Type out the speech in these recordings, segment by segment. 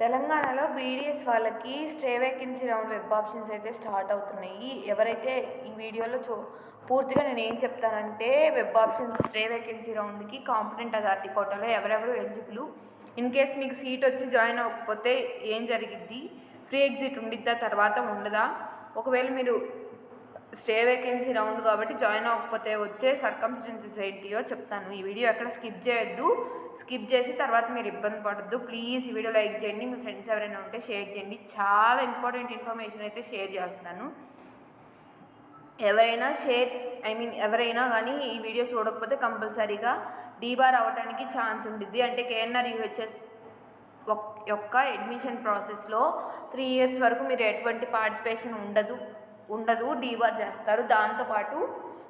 తెలంగాణలో బీడీఎస్ వాళ్ళకి stay vacancy round web options అయితే స్టార్ట్ అవుతున్నాయి. ఎవరైతే ఈ వీడియోలో చూ పూర్తిగా నేను ఏం చెప్తానంటే వెబ్ ఆప్షన్స్ స్టే వేకెన్సీ రౌండ్కి కాంపిటెంట్ అథారిటీ కోటాలో ఎవరెవరు ఎలిజిబుల్ ఇన్ కేస్ మీకు సీట్ వచ్చి జాయిన్ అవ్వకపోతే ఏం జరిగిద్ది? ఫ్రీ ఎగ్జిట్ ఉండిద్దా? తర్వాత ఉండదా? ఒకవేళ మీరు స్టే వేకెన్సీ రౌండ్ కాబట్టి జాయిన్ అవ్వకపోతే వచ్చే సర్కమ్స్టెన్సెస్ ఏంటియో చెప్తాను. ఈ వీడియో ఎక్కడ స్కిప్ చేయొద్దు. స్కిప్ చేసి తర్వాత మీరు ఇబ్బంది పడద్దు. ప్లీజ్ ఈ వీడియో లైక్ చేయండి. మీ ఫ్రెండ్స్ ఎవరైనా ఉంటే షేర్ చేయండి. చాలా ఇంపార్టెంట్ ఇన్ఫర్మేషన్ అయితే షేర్ చేస్తున్నాను. ఎవరైనా షేర్ ఐ మీన్ ఎవరైనా కానీ ఈ వీడియో చూడకపోతే కంపల్సరీగా డీబార్ అవ్వడానికి ఛాన్స్ ఉండిద్ది. అంటే కేఎన్ఆర్ యూహెచ్ఎస్ యొక్క అడ్మిషన్ ప్రాసెస్లో త్రీ ఇయర్స్ వరకు మీరు ఎటువంటి పార్టిసిపేషన్ ఉండదు. ఉండదు డీబార్ చేస్తారు. దాంతోపాటు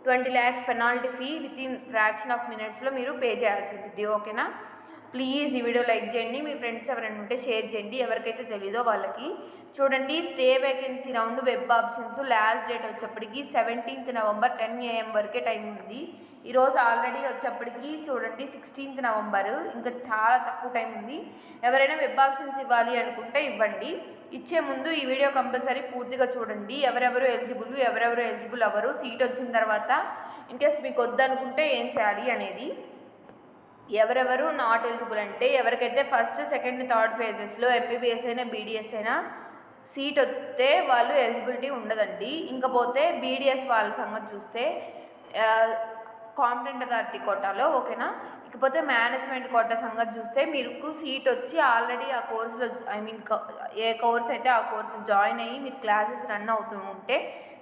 twenty lakhs penalty fee with in fraction of మినిట్స్లో మీరు పే చేయాల్సి ఉంటుంది. ఓకేనా ప్లీజ్ ఈ వీడియో లైక్ చేయండి. మీ ఫ్రెండ్స్ ఎవరైనా ఉంటే షేర్ చేయండి. ఎవరికైతే తెలీదో వాళ్ళకి. చూడండి stay vacancy round web options last date వచ్చేప్పటికి సెవెంటీన్త్ నవంబర్ టెన్ ఏఎం వరకే టైం ఉంది. ఈరోజు ఆల్రెడీ వచ్చేప్పటికి చూడండి సిక్స్టీన్త్ నవంబర్ ఇంకా చాలా తక్కువ టైం ఉంది. ఎవరైనా వెబ్ ఆప్షన్స్ ఇవ్వాలి అనుకుంటే ఇవ్వండి. ఇచ్చే ముందు ఈ వీడియో కంపల్సరీ పూర్తిగా చూడండి. ఎవరెవరు ఎలిజిబుల్ ఎవరెవరు ఎలిజిబుల్ అవ్వరు సీట్ వచ్చిన తర్వాత ఇన్కేస్ మీకు వద్దనుకుంటే ఏం చేయాలి అనేది. ఎవరెవరు నాట్ ఎలిజిబుల్ అంటే ఎవరికైతే ఫస్ట్ సెకండ్ థర్డ్ ఫేజెస్లో ఎంబీబీఎస్ అయినా బీడీఎస్ అయినా సీట్ వస్తే వాళ్ళు ఎలిజిబిలిటీ ఉండదండి. ఇంకపోతే బీడీఎస్ వాళ్ళ సంగతి చూస్తే కాంపిటెంట్ అథారిటీ కోటాలో ఓకేనా? ఇకపోతే మేనేజ్మెంట్ కోటా సంగతి చూస్తే మీకు సీట్ వచ్చి ఆల్రెడీ ఆ కోర్సులో ఐ మీన్ ఏ కోర్స్ అయితే ఆ కోర్సు జాయిన్ అయ్యి మీరు క్లాసెస్ రన్ అవుతూ ఉంటే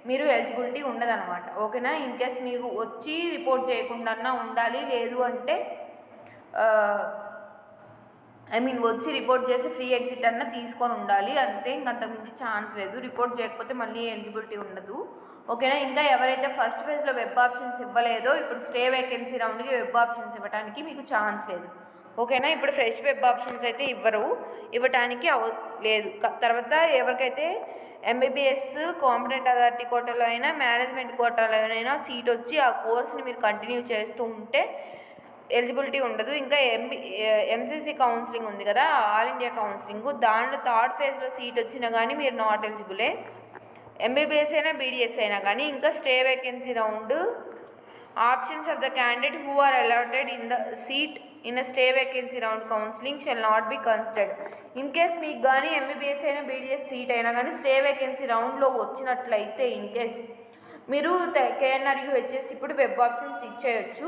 మీరు ఎలిజిబిలిటీ ఉండదన్నమాట. ఓకేనా? ఇన్ కేస్ మీరు వచ్చి రిపోర్ట్ చేయకుండా ఉండాలి లేదు అంటే ఐ మీన్ వచ్చి రిపోర్ట్ చేసి ఫ్రీ ఎగ్జిట్ అన్న తీసుకొని ఉండాలి. అంతే ఇంకంతకుమించి ఛాన్స్ లేదు. రిపోర్ట్ చేయకపోతే మళ్ళీ ఎలిజిబిలిటీ ఉండదు. ఓకేనా ఇంకా ఎవరైతే ఫస్ట్ ఫేజ్లో వెబ్ ఆప్షన్స్ ఇవ్వలేదో ఇప్పుడు స్టే వేకెన్సీ రౌండ్కి వెబ్ ఆప్షన్స్ ఇవ్వడానికి మీకు ఛాన్స్ లేదు. ఓకేనా ఇప్పుడు ఫ్రెష్ వెబ్ ఆప్షన్స్ అయితే ఇవ్వరు. ఇవ్వటానికి అవ లేదు. తర్వాత ఎవరికైతే ఎంబీబీఎస్ కాంపిటెంట్ అథారిటీ కోటాలో అయినా మేనేజ్మెంట్ కోటాలో అయినా సీట్ వచ్చి ఆ కోర్స్ని మీరు కంటిన్యూ చేస్తూ ఉంటే ఎలిజిబిలిటీ ఉండదు. ఇంకా ఎంబీ ఎంసీసీ కౌన్సిలింగ్ ఉంది కదా ఆల్ ఇండియా కౌన్సిలింగ్ దాంట్లో థర్డ్ ఫేజ్లో సీట్ వచ్చినా కానీ మీరు నాట్ ఎలిజిబులే ఎంబీబీఎస్ అయినా బీడీఎస్ అయినా కానీ ఇంకా stay vacancy round options of the candidate who are allotted in the seat in a stay vacancy round counselling shall not be considered in case మీకు కానీ ఎంబీబీఎస్ అయినా బీడీఎస్ సీట్ అయినా కానీ స్టే వేకెన్సీ రౌండ్లో వచ్చినట్లయితే ఇన్ కేస్ మీరు KNR UHS ఇప్పుడు web options ఇచ్చేయచ్చు.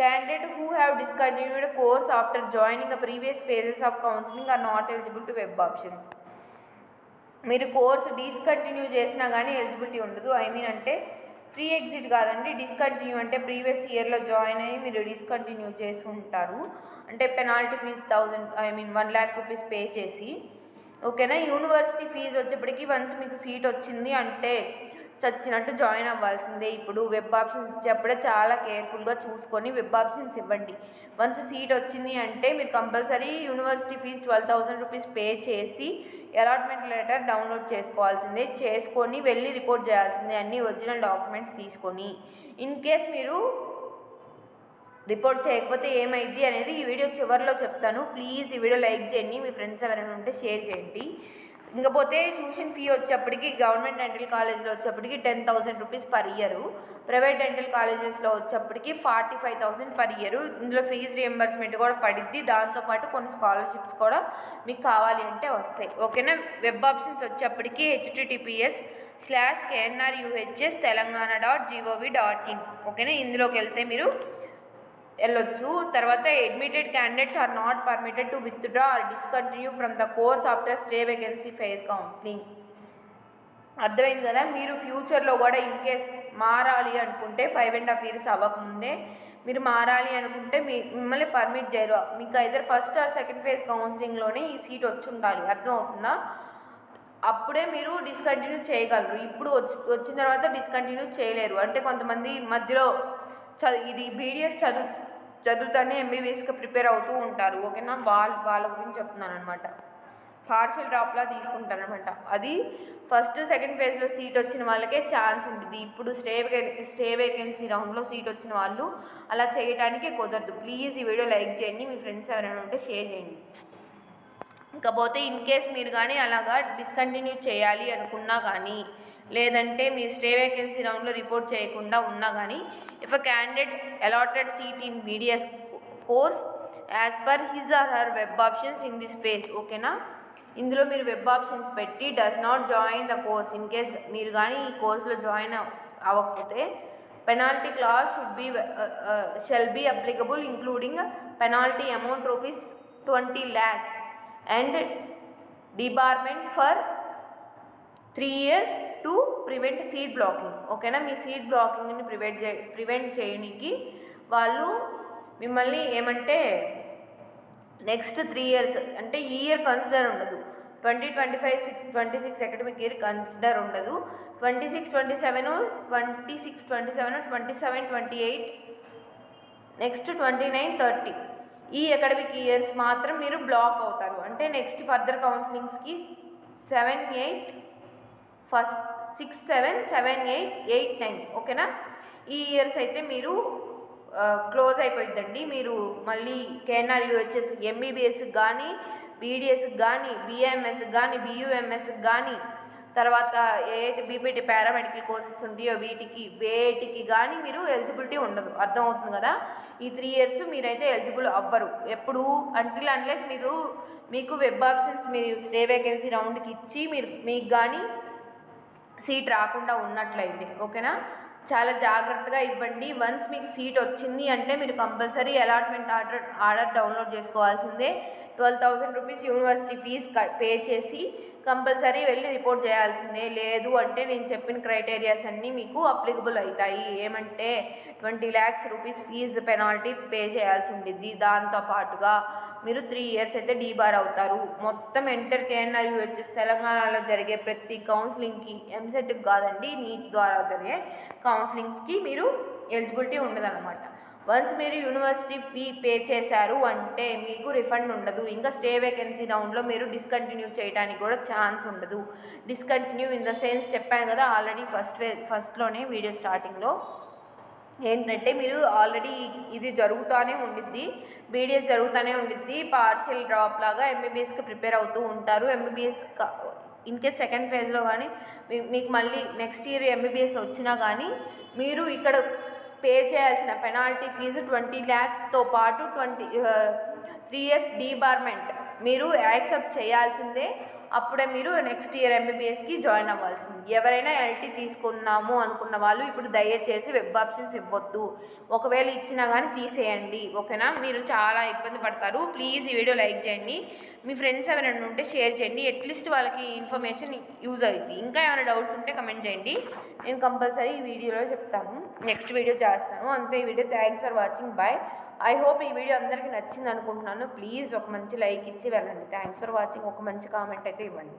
Candidate who have discontinued course after joining a previous phases of counselling are not eligible to web options మీరు కోర్స్ డిస్కంటిన్యూ చేసినా కానీ ఎలిజిబిలిటీ ఉండదు. ఐ మీన్ అంటే free exit కాదండి. Discontinue అంటే previous ఇయర్లో join అయ్యి మీరు డిస్కంటిన్యూ చేసి ఉంటారు. అంటే penalty fee thousand I mean one lakh rupees pay చేసి. ఓకేనా యూనివర్సిటీ ఫీజు వచ్చేప్పటికి వన్స్ మీకు సీట్ వచ్చింది అంటే చచ్చినట్టు జాయిన్ అవ్వాల్సిందే. ఇప్పుడు వెబ్ ఆప్షన్స్ ఇచ్చేప్పుడే చాలా కేర్ఫుల్గా చూసుకొని వెబ్ ఆప్షన్స్ ఇవ్వండి. వన్స్ సీట్ వచ్చింది అంటే మీరు compulsory university fee twelve thousand rupees pay చేసి అలాట్మెంట్ లెటర్ డౌన్లోడ్ చేసుకోవాల్సిందే. చేసుకొని వెళ్ళి రిపోర్ట్ చేయాల్సిందే. అన్ని ఒరిజినల్ డాక్యుమెంట్స్ తీసుకొని. ఇన్ కేస్ మీరు రిపోర్ట్ చేయకపోతే ఏమైంది అనేది ఈ వీడియో చివరిలో చెప్తాను. ప్లీజ్ ఈ వీడియో లైక్ చేయండి. మీ ఫ్రెండ్స్ ఎవరైనా ఉంటే షేర్ చేయండి. ఇంకపోతే ట్యూషన్ ఫీ వచ్చేప్పటికి గవర్నమెంట్ డెంటల్ కాలేజ్లో వచ్చేప్పటికి ten thousand rupees per year. Private dental కాలేజెస్లో వచ్చేప్పటికి forty five thousand per year. ఇందులో ఫీజు రియంబర్స్మెంట్ కూడా పడిద్ది. దాంతోపాటు కొన్ని స్కాలర్షిప్స్ కూడా మీకు కావాలి అంటే వస్తాయి. ఓకేనా? వెబ్ ఆప్షన్స్ వచ్చేప్పటికి HTTPS slash KNR UHS Telangana dot GOV dot in. ఓకేనా? ఇందులోకి వెళ్తే మీరు వెళ్ళొచ్చు. తర్వాత admitted candidates are not permitted to withdraw or discontinue from the course after stay vacancy phase counselling అర్థమైంది కదా? మీరు ఫ్యూచర్లో కూడా ఇన్ కేస్ మారాలి అనుకుంటే ఫైవ్ అండ్ హాఫ్ ఇయర్స్ అవ్వకముందే మీరు మారాలి అనుకుంటే మీ మిమ్మల్ని పర్మిట్ చేయరు. మీకు either first or second phase కౌన్సిలింగ్లోనే ఈ సీట్ వచ్చి ఉండాలి. అర్థమవుతుందా? అప్పుడే మీరు డిస్కంటిన్యూ చేయగలరు. ఇప్పుడు వచ్చి వచ్చిన తర్వాత డిస్కంటిన్యూ చేయలేరు. అంటే కొంతమంది మధ్యలో చదువు ఇది బీడిఎస్ చదువు చదువుతానే ఎంబీబీఎస్కి ప్రిపేర్ అవుతూ ఉంటారు. ఓకేనా? వాళ్ళ వాళ్ళ గురించి చెప్తున్నాను అనమాట పార్షల్ డ్రాప్లా తీసుకుంటారనమాట అది ఫస్ట్ సెకండ్ ఫేజ్లో సీట్ వచ్చిన వాళ్ళకే ఛాన్స్ ఉంటుంది. ఇప్పుడు స్టే స్టే వేకెన్సీ రౌండ్లో సీట్ వచ్చిన వాళ్ళు అలా చేయడానికి కుదరదు. ప్లీజ్ ఈ వీడియో లైక్ చేయండి. మీ ఫ్రెండ్స్ ఎవరైనా ఉంటే షేర్ చేయండి. ఇకపోతే ఇన్ కేస్ మీరు కానీ అలాగా డిస్కంటిన్యూ చేయాలి అనుకున్నా కానీ లేదంటే మీ స్టే వేకెన్సీ రౌండ్లో రిపోర్ట్ చేయకుండా ఉన్నా కానీ if a candidate allotted seat in BDS course as per his or her web options in this phase ఓకేనా ఇందులో మీరు వెబ్ ఆప్షన్స్ పెట్టి does not join the course in case మీరు కానీ ఈ కోర్సులో జాయిన్ అవ్వకపోతే penalty clause should be shall be applicable including penalty amount rupees twenty lakhs and debarment for three years to prevent seat blocking. ఓకేనా? మీ seat బ్లాకింగ్ని prevent చే prevent చేయడానికి వాళ్ళు మిమ్మల్ని ఏమంటే నెక్స్ట్ త్రీ ఇయర్స్ అంటే ఈ ఇయర్ కన్సిడర్ ఉండదు. Twenty twenty five six twenty six academic year consider ఉండదు. Twenty six twenty seven twenty six twenty seven twenty seven twenty eight next twenty nine thirty. ఈ academic years మాత్రం మీరు block అవుతారు. అంటే next further కౌన్సిలింగ్స్కి seven eight first six seven seven eight eight nine. ఓకేనా? ఈ years అయితే మీరు close అయిపోయిందండి మీరు మళ్ళీ కేఎన్ఆర్ యూహెచ్ఎస్ ఎంబీబీఎస్కి కానీ బీడిఎస్కి కానీ బిఎంఎస్కి కానీ బియుఎంఎస్కి కానీ తర్వాత ఏదైతే బీపీటీ పారామెడికల్ కోర్సెస్ ఉంటాయో వీటికి వేటికి కానీ మీరు ఎలిజిబిలిటీ ఉండదు. అర్థమవుతుంది కదా? ఈ త్రీ ఇయర్స్ మీరైతే ఎలిజిబుల్ అవ్వరు. ఎప్పుడు అంటిల్ అన్లెస్ మీరు మీకు వెబ్ ఆప్షన్స్ మీరు స్టే వేకెన్సీ రౌండ్కి ఇచ్చి మీరు మీకు కానీ సీట్ రాకుండా ఉన్నట్లయితే ఓకేనా? చాలా జాగ్రత్తగా ఇవ్వండి. వన్స్ మీకు సీట్ వచ్చింది అంటే మీరు compulsory allotment order order download చేసుకోవాల్సిందే. Twelve thousand rupees university fee pay చేసి కంపల్సరీ వెళ్ళి రిపోర్ట్ చేయాల్సిందే. లేదు అంటే నేను చెప్పిన క్రైటీరియాస్ అన్నీ మీకు అప్లికబుల్ అవుతాయి. ఏమంటే twenty lakhs rupees fee penalty pay చేయాల్సి ఉండిద్ది. దాంతో పాటుగా మీరు త్రీ ఇయర్స్ అయితే డీబార్ అవుతారు. మొత్తం ఎంటర్ కేఎన్ఆర్ వచ్చేసి తెలంగాణలో జరిగే ప్రతి కౌన్సిలింగ్కి ఎంసెట్కి కాదండి నీట్ ద్వారా జరిగే కౌన్సిలింగ్స్కి మీరు ఎలిజిబిలిటీ ఉండదన్నమాట. వన్స్ మీరు యూనివర్సిటీ ఫీ పే చేశారు అంటే మీకు రిఫండ్ ఉండదు. ఇంకా స్టే వేకెన్సీ రౌండ్లో మీరు డిస్కంటిన్యూ చేయడానికి కూడా ఛాన్స్ ఉండదు. డిస్కంటిన్యూ ఇన్ ద సెన్స్ చెప్పాను కదా ఆల్రెడీ ఫస్ట్ వే ఫస్ట్లోనే వీడియో స్టార్టింగ్లో. ఏంటంటే మీరు ఆల్రెడీ ఇది జరుగుతూనే ఉండిద్ది బీడిఎస్ జరుగుతూనే ఉండిద్ది పార్షియల్ డ్రాప్ లాగా ఎంబీబీఎస్కి ప్రిపేర్ అవుతూ ఉంటారు. ఎంబీబీఎస్ ఇన్ కేస్ సెకండ్ ఫేజ్లో కానీ మీకు మళ్ళీ నెక్స్ట్ ఇయర్ ఎంబీబీఎస్ వచ్చినా కానీ మీరు ఇక్కడ పే చేయాల్సిన పెనాల్టీ ఫీజు ట్వంటీ ల్యాక్స్తో పాటు ట్వంటీ త్రీ ఇయర్స్ డీబార్మెంట్. మీరు యాక్సెప్ట్ చేయాల్సిందే. అప్పుడే మీరు నెక్స్ట్ ఇయర్ ఎంబీబీఎస్కి జాయిన్ అవ్వాల్సింది. ఎవరైనా ఎల్టీ తీసుకున్నాము అనుకున్న వాళ్ళు ఇప్పుడు దయచేసి వెబ్ ఆప్షన్స్ ఇవ్వద్దు. ఒకవేళ ఇచ్చినా కానీ తీసేయండి. ఓకేనా? మీరు చాలా ఇబ్బంది పడతారు. ప్లీజ్ ఈ వీడియో లైక్ చేయండి. మీ ఫ్రెండ్స్ ఎవరైనా ఉంటే షేర్ చేయండి. అట్లీస్ట్ వాళ్ళకి ఇన్ఫర్మేషన్ యూజ్ అవుతుంది ఇంకా ఏమైనా డౌట్స్ ఉంటే కమెంట్ చేయండి. నేను కంపల్సరీ ఈ వీడియోలో చెప్తాను. నెక్స్ట్ వీడియో చేస్తాను. అంతే ఈ video. Thanks for watching bye I hope ఈ వీడియో అందరికీ నచ్చింది అనుకుంటున్నాను ప్లీజ్ ఒక మంచి లైక్ ఇచ్చి వెళ్ళండి. థ్యాంక్స్ ఫర్ వాచింగ్ ఒక మంచి కామెంట్ అయితే ఇవ్వండి.